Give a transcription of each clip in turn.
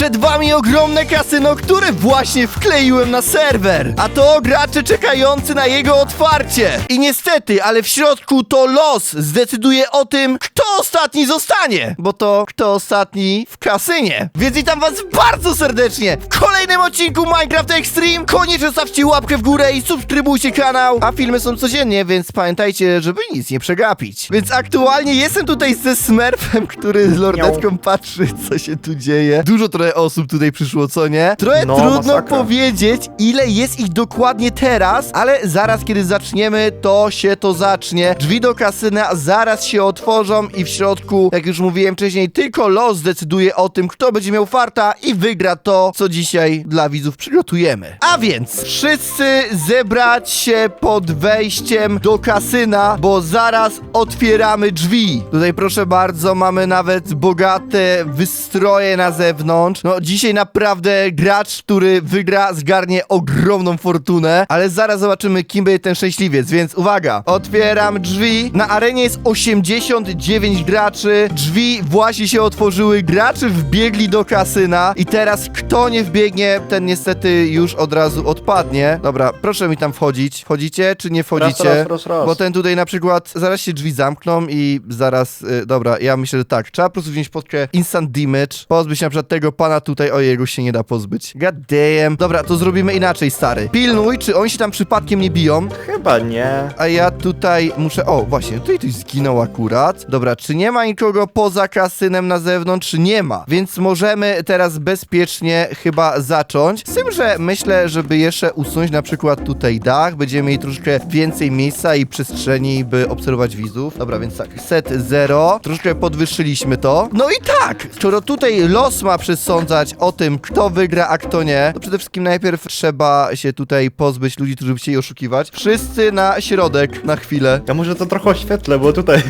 Przed wami ogromne kasyno, które właśnie wkleiłem na serwer. A to gracze czekający na jego otwarcie. I niestety, ale w środku to los zdecyduje o tym, kto ostatni zostanie. Bo to kto ostatni w kasynie. Więc witam was bardzo serdecznie w kolejnym odcinku Minecraft Extreme. Koniecznie zostawcie łapkę w górę i subskrybujcie kanał. A filmy są codziennie, więc pamiętajcie, żeby nic nie przegapić. Więc aktualnie jestem tutaj ze Smurfem, który z lordetką patrzy, co się tu dzieje. Dużo trochę osób tutaj przyszło, co nie? Trochę No, trudno masakra. powiedzieć, ile jest ich dokładnie teraz, ale zaraz, kiedy zaczniemy, to się to zacznie. Drzwi do kasyna zaraz się otworzą i w środku, jak już mówiłem wcześniej, tylko los zdecyduje o tym, kto będzie miał farta i wygra to, co dzisiaj dla widzów przygotujemy. A więc wszyscy zebrać się pod wejściem do kasyna, bo zaraz otwieramy drzwi. Tutaj proszę bardzo, mamy nawet bogate wystroje na zewnątrz. No dzisiaj naprawdę gracz, który wygra, zgarnie ogromną fortunę, ale zaraz zobaczymy, kim będzie ten szczęśliwiec, więc uwaga, otwieram drzwi. Na arenie jest 89 graczy, drzwi właśnie się otworzyły, gracze wbiegli do kasyna i teraz kto nie wbiegnie, ten niestety już od razu odpadnie. Dobra, proszę mi tam wchodzić. Wchodzicie czy nie wchodzicie? raz, raz, raz. Bo ten tutaj na przykład, zaraz się drzwi zamkną i zaraz, y, dobra, ja myślę, że tak, trzeba po prostu wziąć podkę instant damage, pozbyć się na przykład tego pana tutaj, o jego się nie da pozbyć. God damn. Dobra, to zrobimy inaczej, stary. Pilnuj, czy oni się tam przypadkiem nie biją, Chyba nie. a ja tutaj muszę, o właśnie, tutaj ktoś zginął akurat. Dobra, czy nie ma nikogo poza kasynem na zewnątrz? Nie ma, więc możemy teraz bezpiecznie chyba zacząć. Z tym, że myślę, żeby jeszcze usunąć na przykład tutaj dach, będziemy mieli troszkę więcej miejsca i przestrzeni, by obserwować widzów. Dobra, więc tak, set 0, troszkę podwyższyliśmy to. No i tak, skoro tutaj los ma przesądzać o tym, kto wygra, a kto nie, to przede wszystkim najpierw trzeba się tutaj pozbyć ludzi, którzy by chcieli oszukiwać. Wszyscy na środek, na chwilę. Ja może to trochę oświetlę, bo tutaj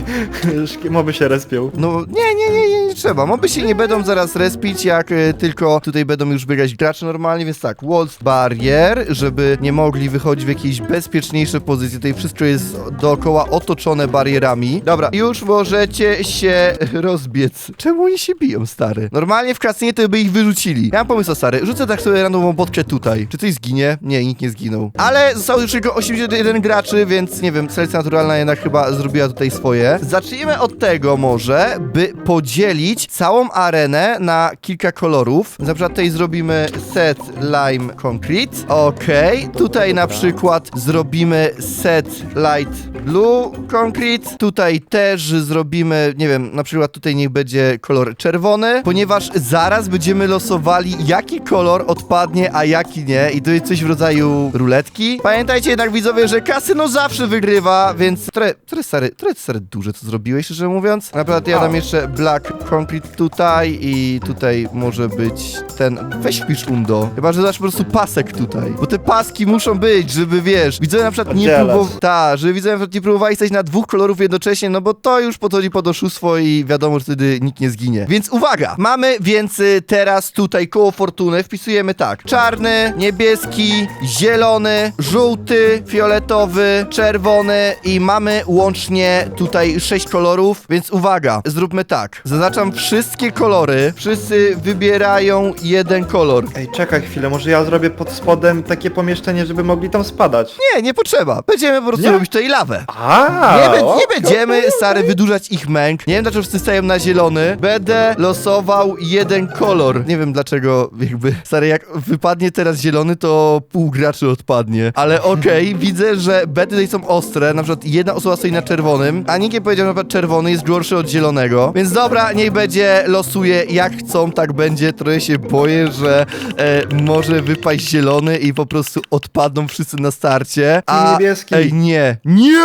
moby się respią. No nie, nie, nie, nie, nie trzeba. Moby się nie będą zaraz respić, jak y, tylko tutaj będą już biegać gracze normalnie, więc tak, walls barrier, żeby nie mogli wychodzić w jakieś bezpieczniejsze pozycje. Tutaj wszystko jest dookoła otoczone barierami. Dobra, już możecie się rozbiec. Czemu oni się biją, stary? Normalnie w kasynie to by ich wyrzucili. Ja mam pomysł, stary. Rzucę tak sobie randomową podkę tutaj. Czy coś zginie? Nie, nikt nie zginął. Ale zostało już tylko 81 graczy, więc nie wiem, selekcja naturalna jednak chyba zrobiła tutaj swoje. Zacznijmy od tego może, by podzielić całą arenę na kilka kolorów. Na przykład tutaj zrobimy set lime concrete. Okej. Tutaj na przykład zrobimy set light blue concrete. Tutaj też zrobimy, nie wiem, na przykład tutaj niech będzie kolor czerwony, ponieważ zaraz będziemy losowali, jaki kolor odpadnie, a jaki nie. I to jest coś w rodzaju ruletki. Pamiętajcie jednak widzowie, że kasyno zawsze wygrywa, więc trochę, trochę stary, trochę stary duże co zrobiłeś, szczerze mówiąc. Na przykład ja dam jeszcze black concrete tutaj i tutaj może być ten, weź wpisz undo. Chyba, że dasz po prostu pasek tutaj, bo te paski muszą być, żeby wiesz, widzowie na przykład nie Oddzielać. próbowali, tak, żeby widzowie na przykład nie próbowali stać na dwóch kolorów jednocześnie, no bo to już podchodzi pod oszustwo i wiadomo, że wtedy nikt nie zginie. Więc uwaga, mamy więc y, teraz tutaj koło fortuny, wpisujemy tak, czarny, niebieski, zielony, żółty, fioletowy, czerwony i mamy łącznie tutaj sześć kolorów, więc uwaga, zróbmy tak, zaznaczam wszystkie kolory, wszyscy wybierają jeden kolor. Ej, czekaj chwilę, może ja zrobię pod spodem takie pomieszczenie, żeby mogli tam spadać. Nie, nie potrzeba, będziemy po prostu Nie? robić tutaj lawę. A, Nie, bę- nie będziemy, stary, wydłużać ich męk. Nie wiem, dlaczego wszyscy stają na zielony. Będę losował jeden kolor. Nie wiem, dlaczego, jakby, stary, jak wypadnie teraz zielony, to pół graczy odpadnie. Ale okej, widzę, że bety tutaj są ostre. Na przykład jedna osoba stoi na czerwonym, a nikt nie powiedział, że na przykład czerwony jest gorszy od zielonego. Więc dobra, niech będzie, losuje jak chcą, tak będzie. Trochę się boję, że e, może wypaść zielony i po prostu odpadną wszyscy na starcie. A, niebieski. Ej, nie. Nie!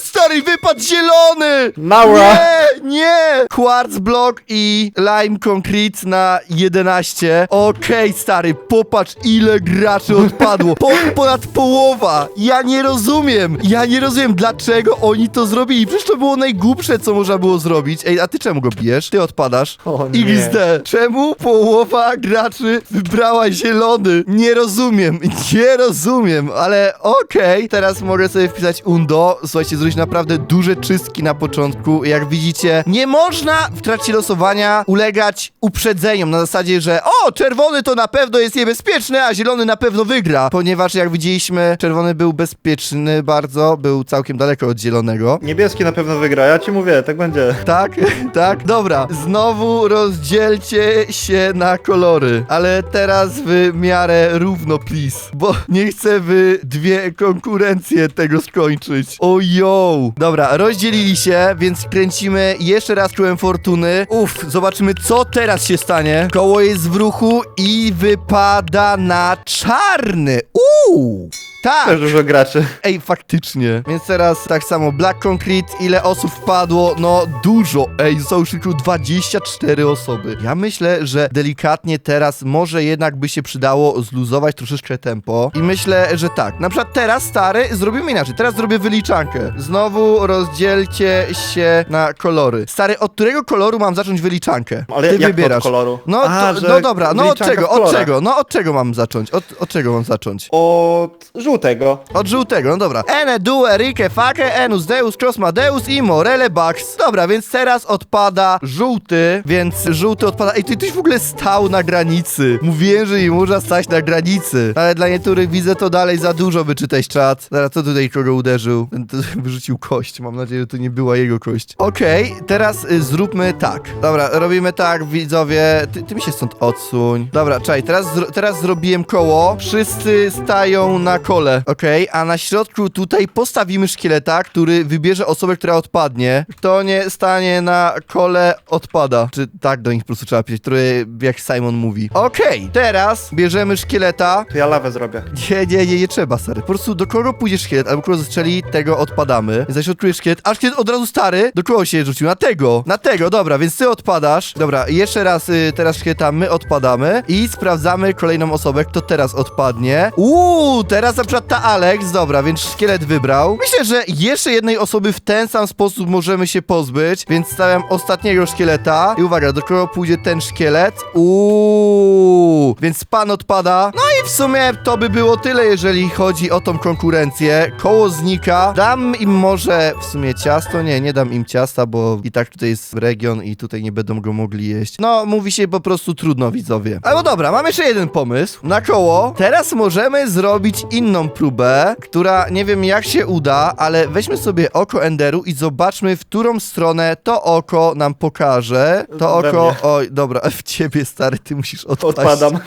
Stary, wypadł zielony! Nara! Nie, nie! Quartz block i lime concrete na 11. Okej, stary, popatrz ile graczy odpadło. Po, ponad połowa. Ja nie rozumiem. Ja nie rozumiem, dlaczego oni to zrobili. Przecież to było najgłupsze, co można było zrobić. Ej, a ty czemu go bijesz? ty odpadasz. O nie. XD. Czemu połowa graczy wybrała zielony? Nie rozumiem, nie rozumiem, ale okej. Teraz mogę sobie wpisać undo. Słuchajcie, zrobić naprawdę duże czystki na początku. Jak widzicie, nie można w trakcie losowania ulegać uprzedzeniom na zasadzie, że o, czerwony to na pewno jest niebezpieczny, a zielony na pewno wygra. Ponieważ jak widzieliśmy, czerwony był bezpieczny bardzo, był całkiem daleko od zielonego. Niebieski na pewno wygra, ja ci mówię, tak będzie. Tak, tak, dobra. Znowu rozdzielcie się na kolory, ale teraz w miarę równo, please. Bo nie chcę w dwie konkurencje tego skończyć. Ojo! Dobra, rozdzielili się, więc kręcimy jeszcze raz kołem fortuny. Uff, zobaczymy co teraz się stanie. Koło jest w ruchu i wypada na czarny. Uuu! Tak! Też dużo graczy. Ej, faktycznie. Więc teraz tak samo Black Concrete, ile osób wpadło? No dużo. Ej, zostało już tylko 24 osoby. Ja myślę, że delikatnie teraz może jednak by się przydało zluzować troszeczkę tempo. I myślę, że tak. Na przykład teraz, stary, zrobimy inaczej. Teraz zrobię wyliczankę. Znowu rozdzielcie się na kolory. Stary, od którego koloru mam zacząć wyliczankę? Ale Ty jak to od wybierasz. koloru? No, A, to, że no dobra, no od czego, od czego? No od czego mam zacząć? Od, od czego mam zacząć? Od żółtego. Od żółtego, no dobra. Ene, due, rike, fake, enus, deus, crossmadeus i morele bax. Dobra, więc teraz odpada żółty, więc żółty odpada. Ej, ty tyś w ogóle stał na granicy. Mówiłem, że nie można stać na granicy. Ale dla niektórych widzę to dalej za dużo wyczytać czat. Zaraz, co tutaj kogo uderzył? Ten to wyrzucił kość. Mam nadzieję, że to nie była jego kość. Okej, teraz y, zróbmy tak. Dobra, robimy tak, widzowie. Ty, ty mi się stąd odsuń. Dobra, czekaj, teraz, zro teraz zrobiłem koło. Wszyscy stają na kole, okej? A na środku tutaj postawimy szkieleta, który wybierze osobę, która odpadnie. Kto nie stanie na kole, odpada. Czy tak do nich po prostu trzeba pisać, który jak Simon mówi. Okej, teraz bierzemy szkieleta. To ja lawę zrobię. Nie, nie, nie, nie trzeba, stary. Po prostu do kogo pójdzie szkielet, albo kogo zastrzeli, tego odpadamy. Zaśrodkuje szkielet, a szkielet od razu stary, do kogo się rzucił? Na tego, na tego, dobra, więc ty odpadasz. Dobra, jeszcze raz y, teraz szkieleta my odpadamy i sprawdzamy kolejną osobę, kto teraz odpadnie. Uuu, teraz na przykład ta Alex, dobra, więc szkielet wybrał. Myślę, że jeszcze jednej osoby w ten sam sposób możemy się pozbyć, więc stawiam ostatniego szkieleta. I uwaga, do kogo pójdzie ten szkielet? Uuu, więc pan odpada. No i w sumie to by było tyle, jeżeli chodzi o tą konkurencję. Koło znika. Dam im może w sumie ciasto? Nie, nie dam im ciasta, bo i tak tutaj jest region i tutaj nie będą go mogli jeść. No, mówi się po prostu trudno, widzowie. Ale dobra, mam jeszcze jeden pomysł. Na koło. Teraz możemy zrobić inną próbę, która nie wiem jak się uda, ale weźmy sobie oko Enderu i zobaczmy, w którą stronę to oko nam pokaże. To We oko... mnie. Oj, dobra, w ciebie, stary, ty musisz odpaść. Odpadam.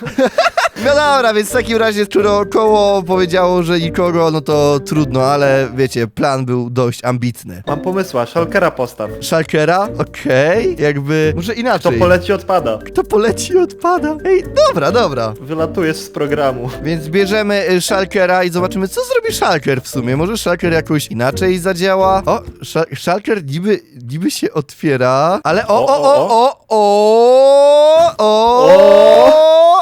No dobra, więc w takim razie, skoro koło powiedziało, że nikogo, no to trudno, ale wiecie, plan był dość ambitny. Mam pomysła, szalkera postaw. Szalkera? Okej, jakby, może To inaczej. poleci odpada. Kto poleci i odpada? Ej, dobra, dobra. Wylatujesz z programu. Więc bierzemy y, Szalkera i zobaczymy, co zrobi Szalker w sumie. Może Szalker jakoś inaczej zadziała? O, Szal Szalker niby, niby się otwiera, ale o, o, o, o, o, o,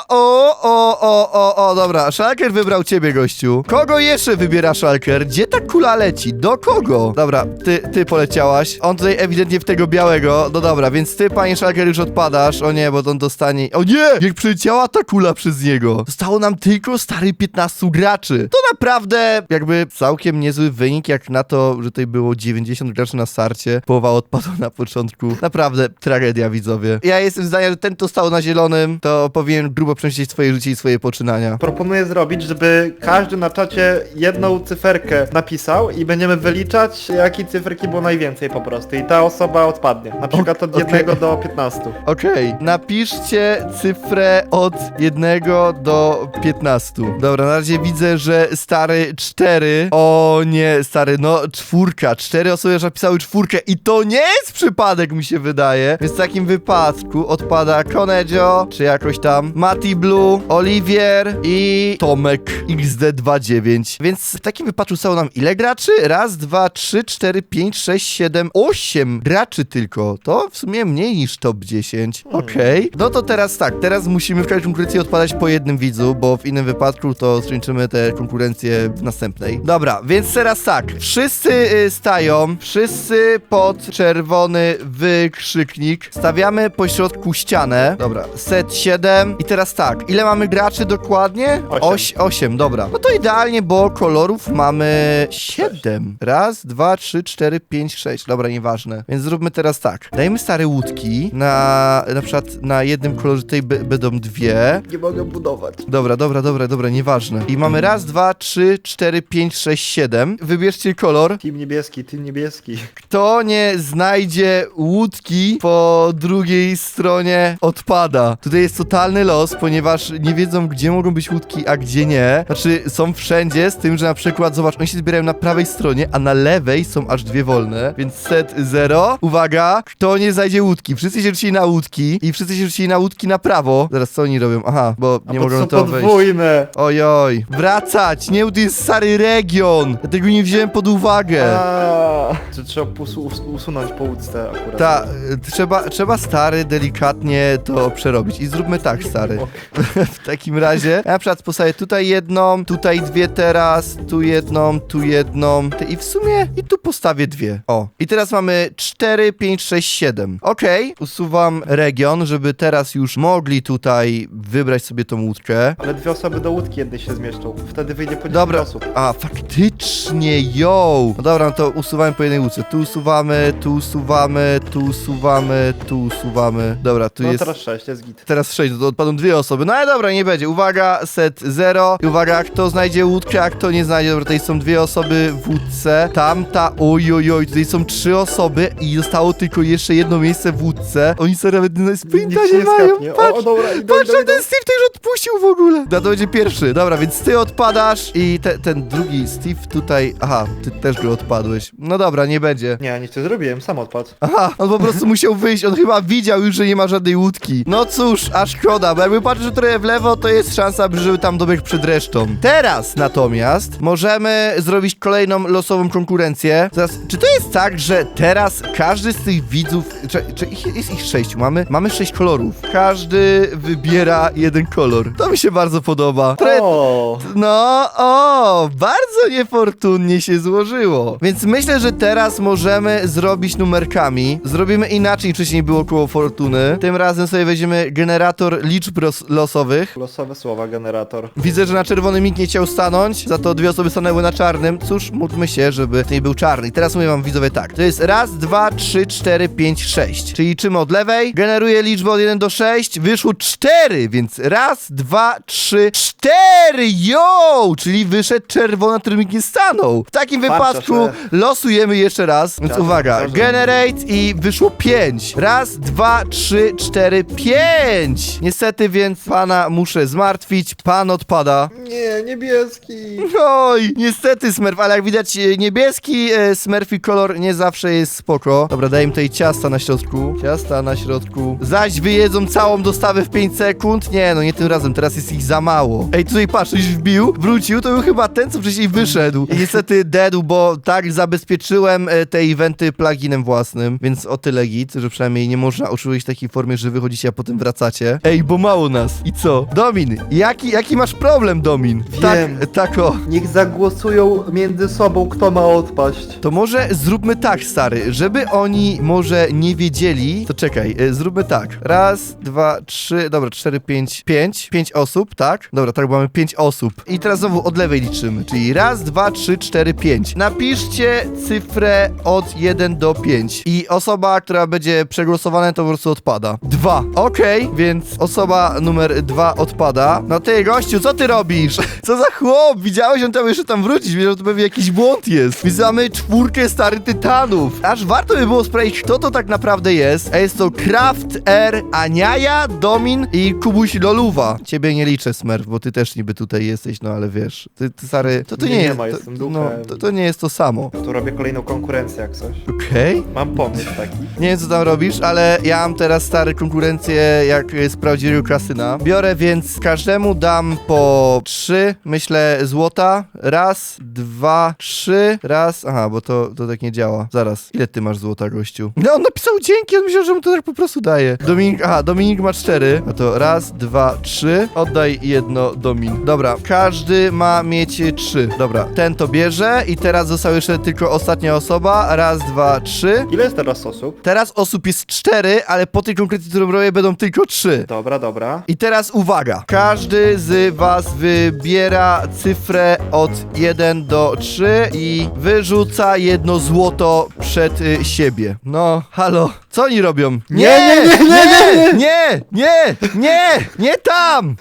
o, o, o, o, o, o, dobra. Szalker wybrał ciebie, gościu. Kogo jeszcze wybiera Szalker? Gdzie ta kula leci? Do kogo? Dobra, ty, ty poleciałaś. On tutaj ewidentnie w tego białego. No dobra, więc ty, panie Szalker, już odpadasz. O nie, bo on dostanie... O nie! Jak przyleciała ta kula przez niego. Zostało nam tylko stary 15 graczy. To naprawdę jakby całkiem niezły wynik, jak na to, że tutaj było 90 graczy na starcie. Połowa odpadła na początku. Naprawdę tragedia, widzowie. Ja jestem zdania, że ten, kto stał na zielonym, to powinien grubo przemyśleć swoje życie i swoje poczynania. Proponuję zrobić, żeby każdy na czacie jedną cyferkę napisał i będziemy wyliczać, jakiej cyferki było najwięcej po prostu. I ta osoba odpadnie. Na przykład od okej. 1 do 15. Okej, napiszcie cyfrę od 1 do 15. Dobra, na razie widzę, że stary 4. O nie, stary, no czwórka. Cztery osoby już napisały czwórkę i to nie jest przypadek, mi się wydaje. Więc w takim wypadku odpada Konedzio, czy jakoś tam, Mati Blue, Oliwie Xavier i Tomek XD29. Więc w takim wypadku stało nam ile graczy? Raz, dwa, trzy, cztery, pięć, sześć, siedem, osiem graczy tylko. To w sumie mniej niż top 10. Okej. No to teraz tak, teraz musimy w każdej konkurencji odpadać po jednym widzu, bo w innym wypadku to skończymy tę konkurencję w następnej. Dobra, więc teraz tak. Wszyscy y, stają, wszyscy pod czerwony wykrzyknik. Stawiamy po środku ścianę. Dobra, set 7. I teraz tak, ile mamy graczy dokładnie? Osiem. Oś, 8, dobra. No to idealnie, bo kolorów mamy 7. Raz, dwa, trzy, cztery, pięć, sześć. Dobra, nieważne. Więc zróbmy teraz tak. Dajmy stare łódki. Na, na przykład na jednym kolorze tutaj b- będą dwie. Nie mogę budować. Dobra, dobra, dobra, dobra, nieważne. I mamy raz, dwa, trzy, cztery, pięć, sześć, siedem. Wybierzcie kolor. Team niebieski, team niebieski. Kto nie znajdzie łódki po drugiej stronie odpada. Tutaj jest totalny los, ponieważ nie wiedzą, gdzie mogą być łódki, a gdzie nie. Znaczy, są wszędzie, z tym, że na przykład, zobacz, oni się zbierają na prawej stronie, a na lewej są aż dwie wolne, więc set zero. Uwaga, kto nie znajdzie łódki? Wszyscy się rzucili na łódki i wszyscy się rzucili na łódki na prawo. Zaraz, co oni robią? Aha, bo nie bo mogą to na są to wejść. podwójne. Ojoj, wracać! Nie, to jest stary region! Ja tego nie wziąłem pod uwagę. A, to trzeba usu us usunąć po łódce akurat. Ta, y, trzeba, trzeba stary, delikatnie to przerobić. I zróbmy tak, stary. w takim razie, ja na przykład postawię tutaj jedną, tutaj dwie teraz, tu jedną, tu jedną. Ty- I w sumie, i tu postawię dwie. O. I teraz mamy 4, 5, 6, 7. Okej, usuwam region, żeby teraz już mogli tutaj wybrać sobie tą łódkę. Ale dwie osoby do łódki jednej się zmieszczą. Wtedy wyjdzie po 10 Dobra, osób. a faktycznie, yo! No dobra, no to usuwamy po jednej łódce. Tu usuwamy, tu usuwamy, tu usuwamy, tu usuwamy. Dobra, tu No jest... teraz 6, jest git. Teraz 6, to odpadną dwie osoby. No ale dobra, nie będzie. Uwaga, set 0. I uwaga, kto znajdzie łódkę, a kto nie znajdzie. Dobra, tutaj są dwie osoby w łódce. Tamta, oj, oj, oj, tutaj są trzy osoby i zostało tylko jeszcze jedno miejsce w łódce. Oni sobie nawet na sprinta Nikt się nie mają. skapnie. O, Patrz, o, dobra, Patrz, ten Steve już odpuścił w ogóle. No to będzie pierwszy. Dobra, więc ty odpadasz i te, ten drugi Steve tutaj... Aha, ty też go odpadłeś. No dobra, nie będzie. Nie, nic nie zrobiłem, sam odpadł. Aha, on po prostu musiał wyjść, on chyba widział już, że nie ma żadnej łódki. No cóż, aż szkoda, bo jakby patrzył trochę w lewo, to jest szansa, żeby tam dobiegł przed resztą. Teraz natomiast możemy zrobić kolejną losową konkurencję. Teraz, czy to jest tak, że teraz każdy z tych widzów, czy, czy ich, jest ich sześciu, mamy, mamy sześć kolorów. Każdy wybiera jeden kolor. To mi się bardzo podoba. Trochę, O, no, o, bardzo niefortunnie się złożyło. Więc myślę, że teraz możemy zrobić numerkami. Zrobimy inaczej, niż wcześniej było koło fortuny. Tym razem sobie weźmiemy generator liczb losowych. losowe słowa, generator. Widzę, że na czerwonym nikt nie chciał stanąć, za to dwie osoby stanęły na czarnym. Cóż, módlmy się, żeby nie był czarny. I teraz mówię wam widzowie tak. To jest raz, dwa, trzy, cztery, pięć, sześć. Czyli liczymy od lewej, generuje liczbę od 1 do 6, wyszło 4, więc raz, dwa, trzy, cztery, yo! Czyli wyszedł czerwony, na którym nikt nie stanął. W takim Patrzę wypadku się. losujemy jeszcze raz, więc uwaga, generate i wyszło 5. Raz, dwa, trzy, cztery, pięć. Niestety, więc pana muszę zmartwić, pan odpada. Nie, niebieski. Oj, niestety Smurf, ale jak widać e, niebieski e, Smurfy kolor nie zawsze jest spoko. Dobra, daj im tutaj ciasta na środku. Ciasta na środku. Zaś wyjedzą całą dostawę w 5 sekund. Nie, no nie tym razem, teraz jest ich za mało. Ej, tutaj patrz, już wbił, wrócił, to był chyba ten, co wcześniej wyszedł. I niestety deadł, bo tak zabezpieczyłem e, te eventy pluginem własnym, więc o tyle git, że przynajmniej nie można oszukiwać w takiej formie, że wychodzicie, a potem wracacie. Ej, bo mało nas. I co? Domin, jaki, jaki masz problem, Domin? Wiem. Tak, tak o. Niech zagłosują między sobą, kto ma odpaść. To może zróbmy tak, stary, żeby oni może nie wiedzieli, to czekaj, y, zróbmy tak. Raz, dwa, trzy, dobra, cztery, pięć, pięć, pięć osób, tak? Dobra, tak, bo mamy pięć osób. I teraz znowu od lewej liczymy, czyli raz, dwa, trzy, cztery, pięć. Napiszcie cyfrę od 1 do 5 i osoba, która będzie przegłosowana, to po prostu odpada. Dwa. Okej, więc osoba numer dwa odpada. No ty, gościu, co ty robisz? Co za chłop? Widziałeś, on tam jeszcze tam wrócić, wiedział, że to pewnie jakiś błąd jest. Więc mamy czwórkę stary tytanów. Aż warto by było sprawdzić, kto to tak naprawdę jest. A jest to Kraft R, Aniaja, Domin i Kubuś Loluwa. Ciebie nie liczę, Smurf, bo ty też niby tutaj jesteś, no ale wiesz, ty, ty stary, to, to nie, Nie, nie jest, ma, to, jestem no, duchem. to, to nie jest to samo. Tu robię kolejną konkurencję jak coś. Okej? Mam pomysł taki. Nie wiem co tam robisz, ale ja mam teraz stare konkurencje jak z prawdziwego kasyna. Biorę więc każdemu dam po trzy, myślę, złota. Raz, dwa, trzy, raz. Aha, bo to, to tak nie działa. Zaraz, ile ty masz złota, gościu? No, on napisał dzięki, on myślał, że mu to tak po prostu daje. Dominik, aha, Dominik ma cztery. No to raz, dwa, trzy. Oddaj jedno Domin. Dobra, każdy ma mieć trzy. Dobra, ten to bierze i teraz została jeszcze tylko ostatnia osoba. Raz, dwa, trzy. Ile jest teraz osób? Teraz osób jest cztery, ale po tej konkretnej, którą robię, będą tylko trzy. Dobra, dobra. I teraz uwaga. Każdy z was wybiera cyfrę od 1 do 3 i wyrzuca jedno złoto przed y, siebie. No, halo. Co oni robią? Nie, nie, nie, nie, nie, nie, nie, nie tam!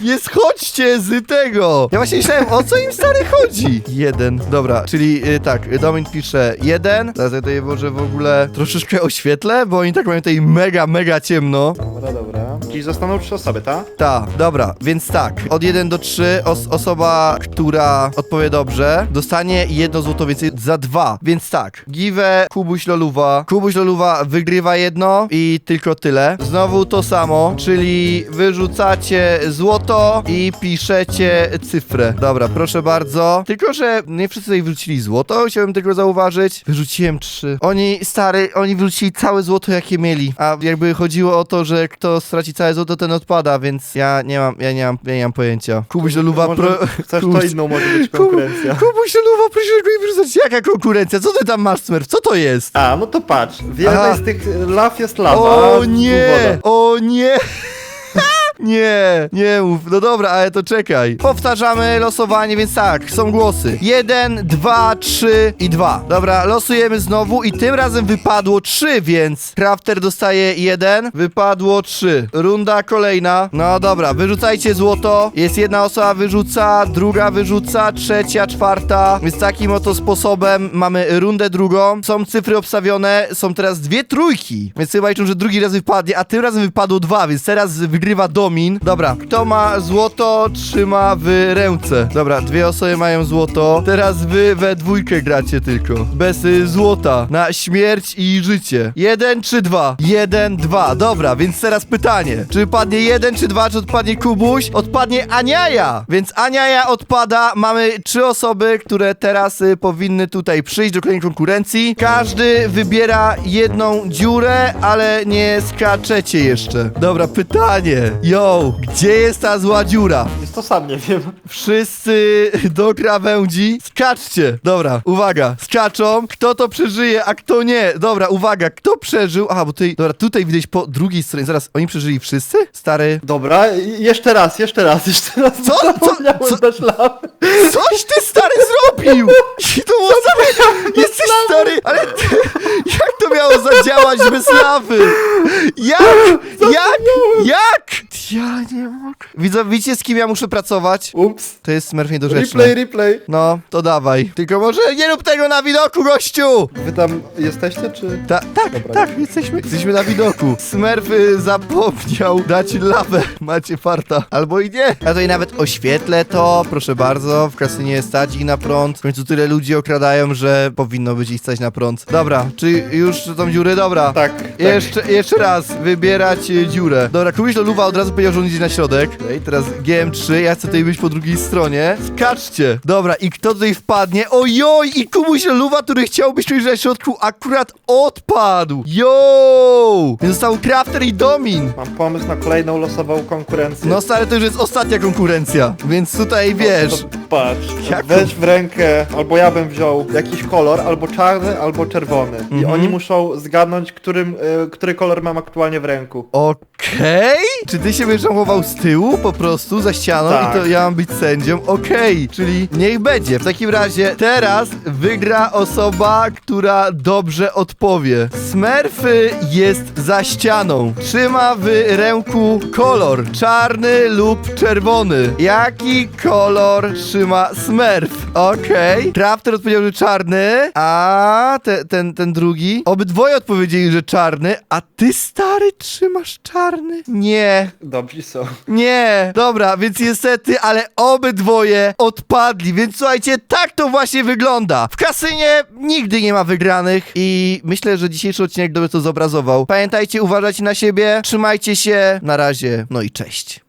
Nie schodźcie z tego! Ja właśnie myślałem, o co im stary chodzi? Jeden, dobra, czyli y, tak, Domin pisze jeden. Teraz ja tutaj może w ogóle troszeczkę oświetlę, bo oni tak mają tutaj mega, mega ciemno. Dobra, dobra. Zostaną trzy osoby, tak? Ta, dobra, więc tak, od 1 do 3 os osoba, która odpowie dobrze, dostanie jedno złoto więcej za dwa. Więc tak, Give Kubuś Loluwa. Kubuś Loluwa wygrywa jedno i tylko tyle. Znowu to samo, czyli wyrzucacie złoto i piszecie cyfrę. Dobra, proszę bardzo. Tylko, że nie wszyscy tutaj wyrzucili złoto, chciałbym tylko zauważyć. Wyrzuciłem trzy. Oni, stary, oni wyrzucili całe złoto, jakie mieli. A jakby chodziło o to, że kto straci całe złoto, ten odpada, więc ja nie mam, ja nie mam, ja nie mam pojęcia. Kubuś Loluwa, Może pro... Chcesz to inną może być Kubu- konkurencja. Kubuś Loluwa, proszę go nie wyrzucać. Jaka konkurencja? Co ty tam masz, Smurf? Co to jest? A, no to patrz. W jednej Aha. z tych law jest lawa. O nie! O nie! Nie, nie mów. No dobra, ale to czekaj. Powtarzamy losowanie, więc tak, są głosy. Jeden, dwa, trzy i dwa. Dobra, losujemy znowu i tym razem wypadło trzy, więc Crafter dostaje jeden, wypadło trzy. Runda kolejna. No dobra, wyrzucajcie złoto. Jest jedna osoba wyrzuca, druga wyrzuca, trzecia, czwarta. Więc takim oto sposobem mamy rundę drugą. Są cyfry obstawione, są teraz dwie trójki. Więc chyba liczą, że drugi raz wypadnie, a tym razem wypadło dwa, więc teraz wygrywa Domin. Dobra, kto ma złoto, trzyma w ręce. Dobra, dwie osoby mają złoto. Teraz wy we dwójkę gracie tylko. Bez y, złota. Na śmierć i życie. Jeden czy dwa? Jeden, dwa. Dobra, więc teraz pytanie. Czy wypadnie jeden czy dwa, czy odpadnie Kubuś? Odpadnie Aniaja. Więc Aniaja odpada. Mamy trzy osoby, które teraz y, powinny tutaj przyjść do kolejnej konkurencji. Każdy wybiera jedną dziurę, ale nie skaczecie jeszcze. Dobra, pytanie. Yo, gdzie jest ta zła dziura? Jest to sam, nie wiem. Wszyscy do krawędzi. Skaczcie. Dobra, uwaga. Skaczą. Kto to przeżyje, a kto nie. Dobra, uwaga. Kto przeżył? Aha, bo tutaj, dobra, tutaj widać po drugiej stronie. Zaraz, oni przeżyli wszyscy? Stary. Dobra, i- jeszcze raz, jeszcze raz, jeszcze raz. Co? Co? Zapomniałem Co? lawy. Coś ty stary zrobił! I to było Jesteś stary, ale ty, jak to miało zadziałać bez lawy? Jak? Jak? Jak? Ja nie mogę. Widzę, widzicie z kim ja muszę pracować? Ups. To jest Smurf niedorzeczny. Replay, replay. No, to dawaj. Tylko może nie rób tego na widoku, gościu! Wy tam jesteście, czy... Ta, tak, Dobra. tak, jesteśmy, jesteśmy na widoku. Smurf y, zapomniał dać lawę. Macie farta. Albo i nie. Ja tutaj nawet oświetlę to, proszę bardzo. W kasynie stać ich na prąd. W końcu tyle ludzi okradają, że powinno być ich stać na prąd. Dobra, czy już tą dziurę? Dobra. Tak, tak. Jeszcze, jeszcze raz, wybierać y, dziurę. Dobra, Kubiś Loluwa od razu powiedział, że on idzie na środek. Okej, teraz GM3, ja chcę tutaj być po drugiej stronie. Skaczcie. Dobra, i kto tutaj wpadnie? Ojoj, i Kubuś Loluwa, który chciał być tutaj na środku, akurat odpadł. Yo! Więc Został Crafter i Domin. Mam pomysł na kolejną losową konkurencję. No stary, to już jest ostatnia konkurencja, więc tutaj wiesz... To, patrz, Jak weź w rękę, albo ja bym wziął jakiś kolor, albo czarny, albo czerwony. I Mhm. oni muszą zgadnąć, którym, y, który kolor mam aktualnie w ręku. Okej? Czy ty się będziesz chował z tyłu po prostu za ścianą Tak. i to ja mam być sędzią? Okej, czyli niech będzie. W takim razie teraz wygra osoba, która dobrze odpowie. Smurfy jest za ścianą. Trzyma w ręku kolor czarny lub czerwony. Jaki kolor trzyma Smurf? Okej. Trapter odpowiedział, że czarny, a te, ten, ten drugi? Obydwoje odpowiedzieli, że czarny, a ty stary trzymasz czarny? Nie, Dobrzy są. nie. Dobra, więc niestety, ale obydwoje odpadli, więc słuchajcie, tak to właśnie wygląda. W kasynie nigdy nie ma wygranych i myślę, że dzisiejszy odcinek dobrze to zobrazował. Pamiętajcie, uważajcie na siebie, trzymajcie się, na razie, no i cześć.